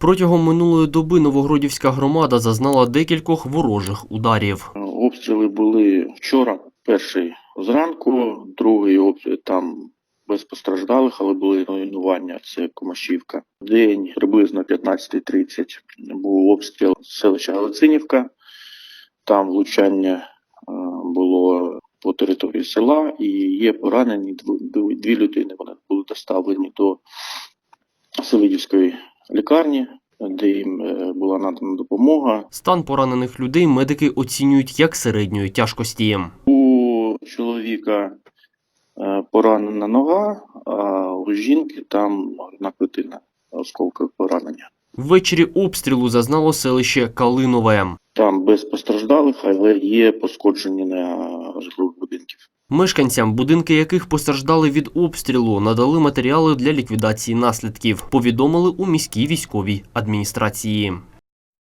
Протягом минулої доби Новогродівська громада зазнала декількох ворожих ударів. Обстріли були вчора. Перший зранку, другий обстріл там без постраждалих, але були руйнування. Це Комашівка. День приблизно 15.30 був обстріл селища Галицинівка. Там влучання е, було по території села і є поранені дв- дві, дві людини. Вони були доставлені до Селидівської лікарні, де їм е, була надана допомога. Стан поранених людей медики оцінюють як середньої тяжкості. У чоловіка е, поранена нога, а у жінки там накритина осколкове поранення. Ввечері обстрілу зазнало селище Калинове. Там без постраждалих, але є пошкодження на житлових будинків. Мешканцям, будинки яких постраждали від обстрілу, надали матеріали для ліквідації наслідків. Повідомили у міській військовій адміністрації.